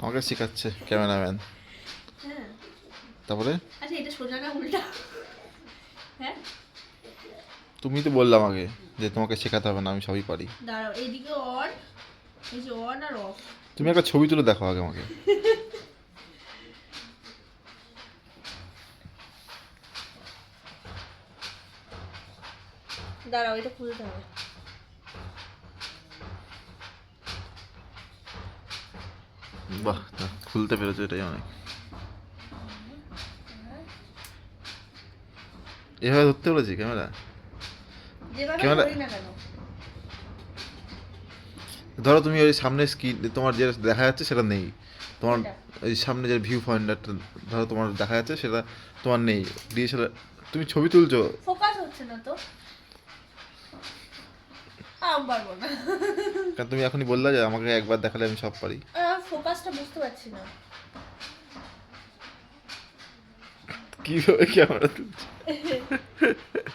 আমাকে শেখাচ্ছে ক্যামেরাম্যান। হ্যাঁ। তারপরে? আচ্ছা এটা সোজা না উল্টা? হ্যাঁ? তুমি তো বললাম আমাকে যে তোমাকে শেখাতে হবে না আমি সবই পারি। দাঁড়াও এইদিকে অন এই যে অন আর অফ তুমি একটা ছবি তুলে দেখো আগে আমাকে। দাঁড়াও এটা খুলতে হবে। বাহ খুলতে পেরেছ এটাই অনেক। এভাবে ধরতে বলেছি ক্যামেরা? ক্যামেরা- ধরো তুমি ওই সামনে স্ক্রিন তোমার যে দেখা যাচ্ছে সেটা নেই। তোমার ওই সামনে যে ভিউ পয়েন্টারটা ধরো তোমার দেখা যাচ্ছে সেটা তোমার নেই। ডিএসএলআর তুমি ছবি তুলছো। ফোকাস হচ্ছে না তো। কারণ তুমি এখনই বললে যে আমাকে একবার দেখালে আমি সব পারি। ফোকাসটা বুঝতে পারছি না। কীভাবে ক্যামেরা তুলছো?